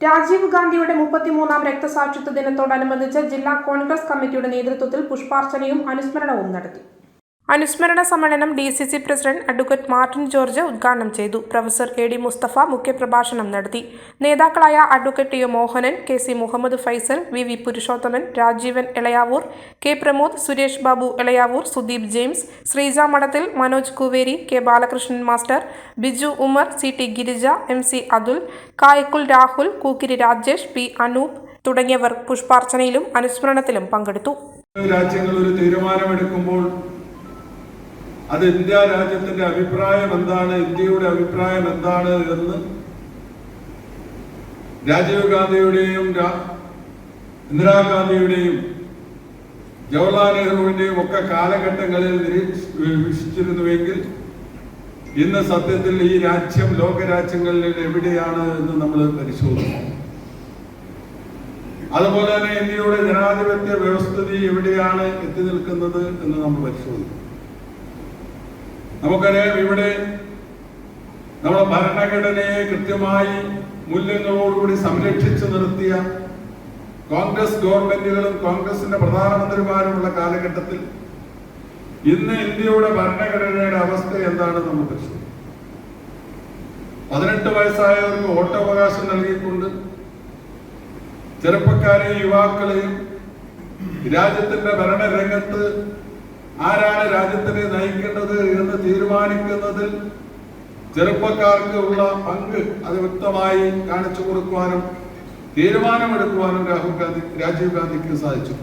രാജീവ് ഗാന്ധിയുടെ മുപ്പത്തിമൂന്നാം രക്തസാക്ഷിത്വ ദിനത്തോടനുബന്ധിച്ച് ജില്ലാ കോൺഗ്രസ് കമ്മിറ്റിയുടെ നേതൃത്വത്തിൽ പുഷ്പാർച്ചനയും അനുസ്മരണവും നടത്തി അനുസ്മരണ സമ്മേളനം D C C president advocate Martin George ഉദ്ഘാടനം ചെയ്തു. പ്രൊഫസർ എ ഡി മുസ്തഫ മുഖ്യപ്രഭാഷണം നടത്തി. നേതാക്കളായ advocate T Mohanan K C Muhammad Faisal V V Purushothaman Rajeevan Elayavoor K Pramod Suresh Babu Elayavoor Sudeep James Sreeja Madathil Manoj Kuveri K Balakrishnan master Biju Umar C T Girija M C Athul Kayakkul Rahul Kookkiri Rajesh P Anoop തുടങ്ങിയവർ പുഷ്പാർച്ചനയിലും അനുസ്മരണത്തിലും പങ്കെടുത്തു. രാജ്യങ്ങൾ ഒരു തീരുമാനമെടുക്കുമ്പോൾ അത് India രാജ്യത്തിന്റെ അഭിപ്രായം എന്താണ് ഇന്ത്യയുടെ അഭിപ്രായം എന്താണ് എന്ന് രാജീവ് ഗാന്ധിയുടെയും ഇന്ദിരാഗാന്ധിയുടെയും ജവഹർലാൽ നെഹ്റുവിന്റെയും ഒക്കെ കാലഘട്ടങ്ങളിൽ നിരീക്ഷിച്ചിരുന്നുവെങ്കിൽ ഇന്ന് സത്യത്തിൽ ഈ രാജ്യം ലോകരാജ്യങ്ങളിൽ എവിടെയാണ് എന്ന് നമ്മൾ പരിശോധിക്കും. അതുപോലെ തന്നെ ഇന്ത്യയുടെ ജനാധിപത്യ വ്യവസ്ഥിതി എവിടെയാണ് എത്തി നിൽക്കുന്നത് എന്ന് നമ്മൾ പരിശോധിക്കും. നമുക്കറിയാം ഇവിടെ നമ്മുടെ ഭരണഘടനയെ കൃത്യമായി മൂല്യങ്ങളോടുകൂടി സംരക്ഷിച്ചു നിർത്തിയ കോൺഗ്രസ് ഗവൺമെന്റുകളും കോൺഗ്രസിന്റെ പ്രധാനമന്ത്രിമാരുമുള്ള കാലഘട്ടത്തിൽ ഇന്ന് ഇന്ത്യയുടെ ഭരണഘടനയുടെ അവസ്ഥ എന്താണെന്ന് നമ്മൾ പരിശോധിക്കും പതിനെട്ട് വയസ്സായവർക്ക് വോട്ടവകാശം നൽകിക്കൊണ്ട് ചെറുപ്പക്കാരെയും യുവാക്കളെയും രാജ്യത്തിന്റെ ഭരണരംഗത്ത് ആരാണ് രാജ്യത്തിനെ നയിക്കേണ്ടത് എന്ന് തീരുമാനിക്കുന്നതിൽ ചെറുപ്പക്കാർക്ക് ഉള്ള പങ്ക് അത് വ്യക്തമായി കാണിച്ചു കൊടുക്കുവാനും തീരുമാനമെടുക്കുവാനും രാഹുൽ ഗാന്ധി രാജീവ് ഗാന്ധിക്ക് സാധിച്ചു.